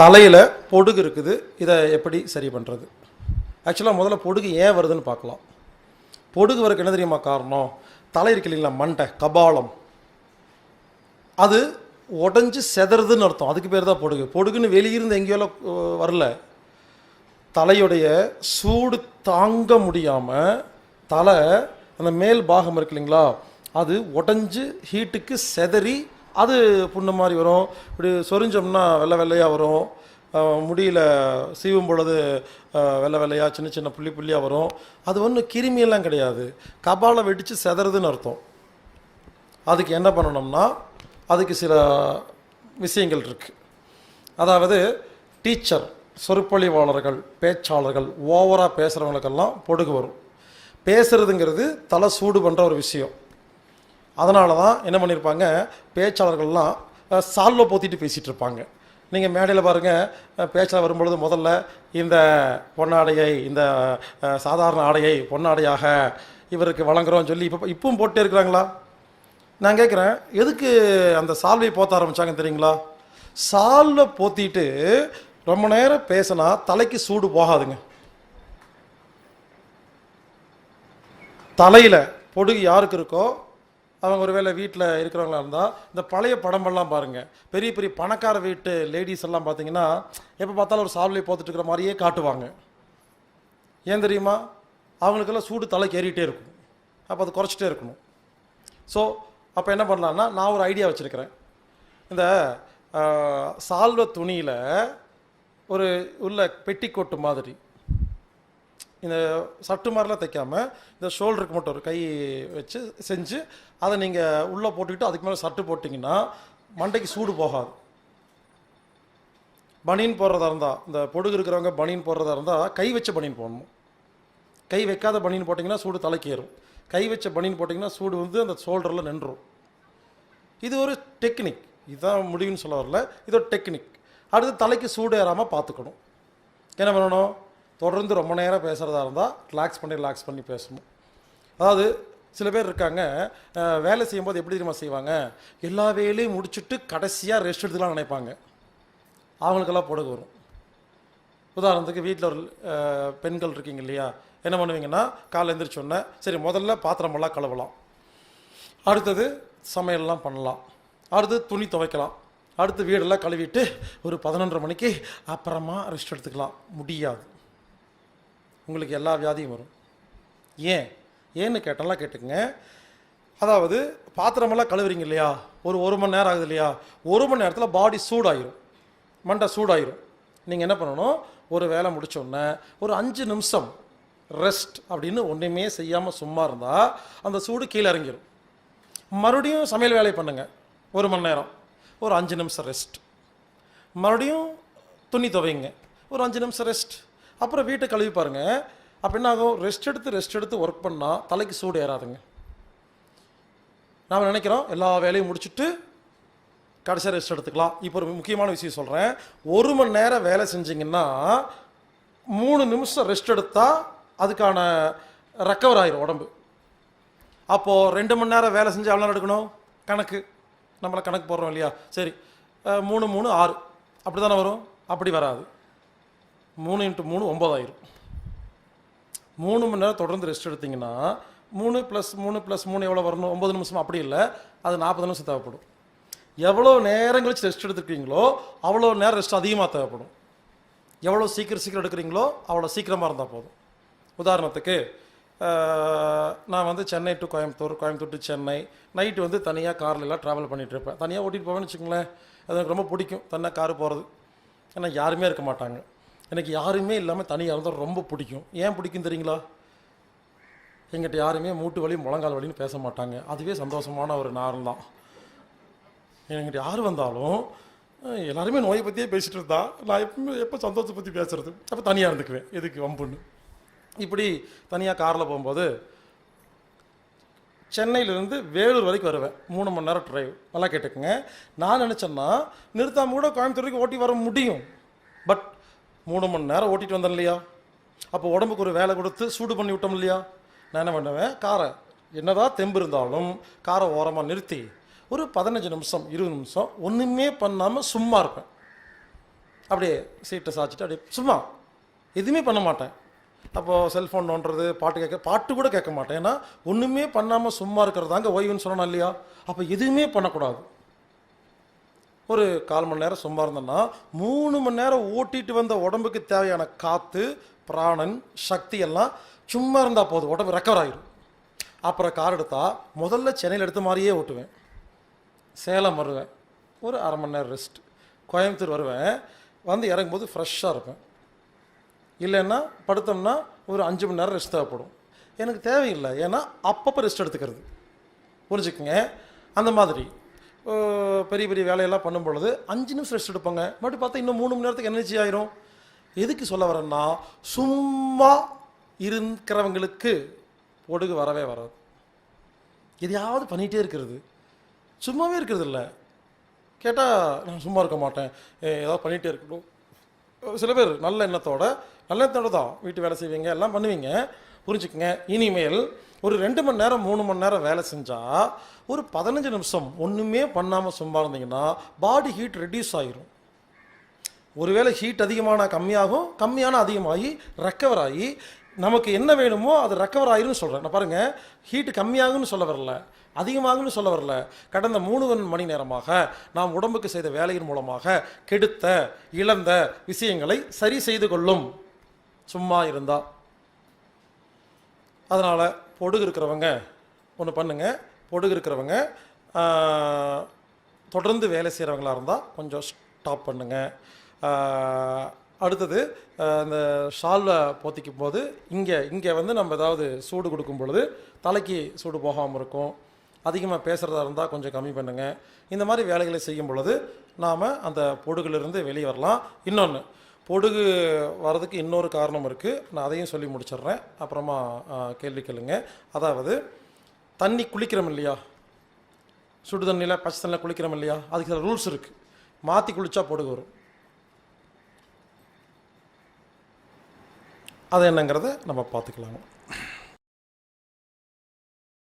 தலையில் பொடுகு இருக்குது. இதை எப்படி சரி பண்ணுறது ஆக்சுவலாக முதல்ல பொடுகு ஏன் வருதுன்னு பார்க்கலாம். பொடுகு வரக்கு என்ன தெரியுமா காரணம்? தலை இருக்கு இல்லைங்களா மண்டை கபாலம். அது உடஞ்சி செதறதுன்னு அர்த்தம். அதுக்கு பேர் தான் பொடுகு. பொடுகுன்னு வெளியிருந்து எங்கேயோலாம் வரல. தலையுடைய சூடு தாங்க முடியாமல் தலை அந்த மேல் பாகம் இருக்கு இல்லைங்களா அது உடஞ்சி ஹீட்டுக்கு செதறி அது புண்ணு மாதிரி வரும். இப்படி சொரிஞ்சோம்னா வெள்ளை வெள்ளையாக வரும். முடியில் சீவும் பொழுது வெள்ளை வெள்ளையாக சின்ன சின்ன புள்ளி புள்ளியாக வரும். அது ஒன்றும் கிருமியெல்லாம் கிடையாது. கபாலை வெடித்து செதறதுன்னு அர்த்தம். அதுக்கு என்ன பண்ணணும்னா அதுக்கு சில விஷயங்கள் இருக்குது அதாவது டீச்சர் சொற்பொழிவாளர்கள் பேச்சாளர்கள் ஓவராக பேசுகிறவங்களுக்கெல்லாம் பொடுகு வரும். பேசுறதுங்கிறது தலை சூடு பண்ணுற ஒரு விஷயம். அதனால தான் என்ன பண்ணியிருப்பாங்க பேச்சாளர்கள்லாம் சால்வை போத்திட்டு பேசிகிட்டு இருப்பாங்க நீங்கள் மேடையில் பாருங்கள் பேச்சாளர் வரும்பொழுது முதல்ல இந்த பொன்னாடையை இந்த சாதாரண ஆடையை பொன்னாடையாக இவருக்கு வழங்குறோம்னு சொல்லி இப்போ இப்பவும் போட்டே இருக்கிறாங்களா? நான் கேட்குறேன் எதுக்கு அந்த சால்வை போத்த ஆரம்பித்தாங்க தெரியுங்களா? சால்வை போத்திட்டு ரொம்ப நேரம் பேசினா தலைக்கு சூடு போகாதுங்க. தலையில் பொடுகு யாருக்கு இருக்கோ அவங்க ஒருவேளை வீட்டில் இருக்கிறவங்களா இருந்தால் இந்த பழைய படமெல்லாம் பாருங்கள் பெரிய பெரிய பணக்கார வீட்டு லேடிஸ் எல்லாம் பார்த்தீங்கன்னா எப்போ பார்த்தாலும் ஒரு சால்வை போத்துட்டு இருக்கிற மாதிரியே காட்டுவாங்க. ஏன் தெரியுமா? அவங்களுக்கெல்லாம் சூடு தலைக்கு ஏறிட்டே இருக்கும். அப்போ அது குறைச்சிட்டே இருக்கணும். ஸோ அப்போ என்ன பண்ணலான்னா நான் ஒரு ஐடியா வச்சுருக்கிறேன். இந்த சால்வ துணியில் ஒரு உள்ள பெட்டிக்கோட்டு மாதிரி. இந்த சட்டு மாதிரிலாம் தைக்காமல் இந்த ஷோல்டருக்கு மட்டும் ஒரு கை வச்சு செஞ்சு அதை நீங்கள் உள்ளே போட்டுக்கிட்டு அதுக்கு மேலே சட்டு போட்டிங்கன்னா மண்டைக்கு சூடு போகாது. பனியன் போடுறதா இருந்தால் இந்த பொடுகு இருக்கிறவங்க பனியன் போடுறதா இருந்தால் கை வச்ச பனியன் போடணும். கை வைக்காத பனியன் போட்டிங்கன்னா சூடு தலைக்கு ஏறும் கை வச்ச பனியன் போட்டிங்கன்னா சூடு வந்து அந்த ஷோல்டரில் நின்றும். இது ஒரு டெக்னிக். இதுதான் முடிவுன்னு சொல்ல வரல. இது ஒரு டெக்னிக். அடுத்து தலைக்கு சூடு ஏறாமல் பார்த்துக்கணும். என்ன பண்ணணும்? தொடர்ந்து ரொம்ப நேரம் பேசுகிறதா இருந்தால் ரிலாக்ஸ் பண்ணி ரிலாக்ஸ் பண்ணி பேசணும். அதாவது சில பேர் இருக்காங்க வேலை செய்யும்போது எப்படி தெரியுமா செய்வாங்க? எல்லா வேலையும் முடிச்சுட்டு கடைசியாக ரெஸ்ட் எடுத்துலாம் நினைப்பாங்க. அவங்களுக்கெல்லாம் பொடுகு வரும். உதாரணத்துக்கு வீட்டில் ஒரு பெண்கள் இருக்கீங்க இல்லையா? என்ன பண்ணுவீங்கன்னா காலை எழுந்திரிச்சோன்னே சரி முதல்ல பாத்திரமெல்லாம் கழுவலாம். அடுத்தது சமையல்லாம் பண்ணலாம். அடுத்து துணி துவைக்கலாம். அடுத்து வீடெல்லாம் கழுவிட்டு ஒரு பதினொன்றரை மணிக்கு அப்புறமா ரெஸ்ட் எடுத்துக்கலாம். முடியாது. உங்களுக்கு எல்லா வியாதியும் வரும். ஏன்? ஏன்னு கேட்டாலாம் கேட்டுக்கங்க. அதாவது பாத்திரமெல்லாம் கழுவுறீங்க இல்லையா? ஒரு ஒரு மணி நேரம் ஆகுது இல்லையா? ஒரு மணி நேரத்தில் பாடி சூடாயிரும். மண்டை சூடாயிரும். நீங்கள் என்ன பண்ணணும்? ஒரு வேலை முடிச்சோடனே ஒரு அஞ்சு நிமிஷம் ரெஸ்ட் அப்படின்னு ஒன்றுமே செய்யாமல் சும்மா இருந்தால் அந்த சூடு கீழே இறங்கிரும். மறுபடியும் சமையல் வேலையை பண்ணுங்கள் ஒரு மணி நேரம். ஒரு அஞ்சு நிமிஷம் ரெஸ்ட் மறுபடியும் துணி துவைங்க. ஒரு அஞ்சு நிமிஷம் ரெஸ்ட் அப்புறம் வீட்டை கழுவி பாருங்க. அப்போ என்ன ஆகும்? ரெஸ்ட் எடுத்து ரெஸ்ட் எடுத்து ஒர்க் பண்ணால் தலைக்கு சூடு ஏறாதுங்க. நாம் நினைக்கிறோம் எல்லா வேலையும் முடிச்சுட்டு கடைசியாக ரெஸ்ட் எடுத்துக்கலாம். இப்போ ஒரு முக்கியமான விஷயம் சொல்கிறேன் ஒரு மணி நேரம் வேலை செஞ்சிங்கன்னா மூணு நிமிஷம் ரெஸ்ட் எடுத்தால் அதுக்கான ரெக்கவர் ஆயிரும் உடம்பு. அப்போது ரெண்டு மணி நேரம் வேலை செஞ்சு எவ்வளோ எடுக்கணும்? கணக்கு. நம்மளை கணக்கு போடுறோம் இல்லையா? சரி. மூணு மூணு ஆறு. அப்படி தானே வரும்? அப்படி வராது. மூணு இன்ட்டு மூணு ஒம்பதாயிரம் மூணு மணி நேரம் தொடர்ந்து ரெஸ்ட் எடுத்தீங்கன்னா மூணு ப்ளஸ் மூணு ப்ளஸ் மூணு எவ்வளோ வரணும்? ஒம்பது நிமிஷம்? அப்படி இல்லை. அது நாற்பது நிமிஷம் தேவைப்படும். எவ்வளோ நேரம் கழிச்சு ரெஸ்ட் எடுத்துருக்கீங்களோ அவ்வளோ நேரம் ரெஸ்ட் அதிகமாக தேவைப்படும். எவ்வளோ சீக்கிரம் சீக்கிரம் எடுக்கிறீங்களோ அவ்வளோ சீக்கிரமாக இருந்தால் போதும். உதாரணத்துக்கு நான் வந்து Chennai to Coimbatore Coimbatore to Chennai. Night வந்து தனியாக காரில் எல்லாம் ட்ராவல் பண்ணிகிட்டு இருப்பேன். தனியாக ஓட்டிகிட்டு போவேன்னு வச்சுக்கோங்களேன். அது எனக்கு ரொம்ப பிடிக்கும். தனியாக கார் போகிறது ஏன்னா யாருமே இருக்க மாட்டாங்க. எனக்கு யாருமே இல்லாமல் தனியாக இருந்தால் ரொம்ப பிடிக்கும். ஏன் பிடிக்கும் தெரியுங்களா? எங்கிட்ட யாருமே மூட்டு வலி முழங்கால் வலின்னு பேச மாட்டாங்க. அதுவே சந்தோஷமான ஒரு நேரம் தான். என்கிட்ட யார் வந்தாலும் எல்லாருமே நோயை பற்றியே பேசிகிட்டு இருந்தா நான் எப்பவுமே எப்போ சந்தோஷத்தை பற்றி பேசுறது? அப்போ தனியாக இருந்துக்குவேன். எதுக்கு வம்புன்னு. இப்படி தனியாக காரில் போகும்போது சென்னையிலேருந்து வேலூர் வரைக்கும் வருவேன். மூணு மணி நேரம் டிரைவ் நல்லா கேட்டுக்கோங்க. நான் நினச்சேன்னா நிறுத்தாமல் கூட கோயம்புத்தூர் வரைக்கும் ஓட்டி வர முடியும். மூணு மணி நேரம் ஓட்டிட்டு வந்தேன் இல்லையா? அப்போ உடம்புக்கு ஒரு வேலை கொடுத்து சூடு பண்ணி விட்டோம் இல்லையா? நான் என்ன பண்ணுவேன்? காரை. என்னதான் தெம்பு இருந்தாலும் காரை ஓரமாக நிறுத்தி ஒரு பதினஞ்சு நிமிஷம் இருபது நிமிஷம் ஒன்றுமே பண்ணாமல் சும்மா இருப்பேன். அப்படியே சீட்டை சாய்ச்சிட்டு அப்படியே சும்மா. எதுவுமே பண்ண மாட்டேன். அப்போது செல்ஃபோன் நோண்டுறது பாட்டு கேட்க பாட்டு கூட கேட்க மாட்டேன். ஏன்னா ஒன்றுமே பண்ணாமல் சும்மா இருக்கிறதாங்க ஓய்வுன்னு சொல்லணும் இல்லையா? அப்போ எதுவுமே பண்ணக்கூடாது. ஒரு கால் மணி நேரம் சும்மா இருந்தேன்னா மூணு மணி நேரம் ஓட்டிட்டு வந்த உடம்புக்கு தேவையான காற்று பிராணன் சக்தி எல்லாம் சும்மா இருந்தால் போதும். உடம்பு ரெக்கவர் ஆகிடும் அப்புறம் கார் எடுத்தால் முதல்ல சென்னையில் எடுத்த மாதிரியே ஓட்டுவேன். சேலம் வருவேன். ஒரு அரை மணி நேரம் ரெஸ்ட் கோயம்புத்தூர் வருவேன். வந்து இறங்கும்போது ஃப்ரெஷ்ஷாக இருப்பேன். இல்லைன்னா படுத்தோம்னா ஒரு அஞ்சு மணி நேரம் ரெஸ்ட் தேவைப்படும். எனக்கு தேவையில்லை. ஏன்னா அப்பப்போ ரெஸ்ட் எடுத்துக்கிறது. புரிஞ்சுக்குங்க? அந்த மாதிரி. பெரிய பெரிய வேலையெல்லாம் பண்ணும் பொழுது அஞ்சு நிமிஷம் ரெஸ்ட் எடுப்பாங்க. மறுபடியும் பார்த்தா இன்னும் மூணு மணி நேரத்துக்கு எனர்ஜி ஆயிரும். எதுக்கு சொல்ல வரேன்னா சும்மா இருக்கிறவங்களுக்கு பொடுகு வரவே வராது. எதையாவது பண்ணிகிட்டே இருக்கிறது. சும்மாவே இருக்கிறது இல்லை. கேட்டால் நான் சும்மா இருக்க மாட்டேன். ஏதாவது பண்ணிகிட்டே இருக்கணும் சில பேர் நல்ல எண்ணத்தோட நல்ல எண்ணத்தோட தான் வீட்டு வேலை செய்வீங்க எல்லாம் பண்ணுவீங்க. புரிஞ்சுக்கங்க. இனிமேல் ஒரு ரெண்டு மணி நேரம் மூணு மணி நேரம் வேலை செஞ்சால் ஒரு பதினஞ்சு நிமிஷம் ஒன்றுமே பண்ணாமல் சும்மா இருந்தீங்கன்னா பாடி ஹீட் ரெடியூஸ் ஆகிரும் ஒருவேளை ஹீட் அதிகமான கம்மியாகும் கம்மியான அதிகமாகி ரெக்கவர் ஆகி நமக்கு என்ன வேணுமோ அது ரெக்கவர் ஆயிரும்னு சொல்கிறேன் நான் பாருங்கள் ஹீட்டு கம்மியாகும்னு சொல்ல வரல. அதிகமாகும்னு சொல்ல வரல. கடந்த மூணு மணி நேரமாக நாம் உடம்புக்கு செய்த வேலையின் மூலமாக கெடுத்த இழந்த விஷயங்களை சரி செய்து கொள்ளும். சும்மா இருந்தா. அதனால் பொடுகு இருக்கிறவங்க ஒன்று பண்ணுங்க. பொடுகு இருக்கிறவங்க தொடர்ந்து வேலை செய்கிறவங்களாக இருந்தால் கொஞ்சம் ஸ்டாப் பண்ணுங்க. அடுத்தது இந்த ஷால்வை போத்திக்கும் போது இங்கே இங்கே வந்து நம்ம ஏதாவது சூடு கொடுக்கும் பொழுது தலைக்கு சூடு போகாமல் இருக்கும். அதிகமாக பேசுகிறதா இருந்தால் கொஞ்சம் கம்மி பண்ணுங்கள் இந்த மாதிரி வேலைகளை செய்யும் பொழுது நாம் அந்த பொடுகுலேருந்து வெளியே வரலாம். இன்னொன்று பொடுகு வர்றதுக்கு இன்னொரு காரணம் இருக்குது நான் அதையும் சொல்லி முடிச்சிடுறேன். அப்புறமா கேள்வி கேளுங்க. அதாவது தண்ணி குளிக்கிறோம் இல்லையா? சுடு தண்ணியில் பச்சை தண்ணியில் குளிக்கிறோம் இல்லையா? அதுக்கு சில ரூல்ஸ் இருக்குது மாற்றி குளித்தா பொடுகு வரும். அது என்னங்கிறத நம்ம பார்த்துக்கலாம்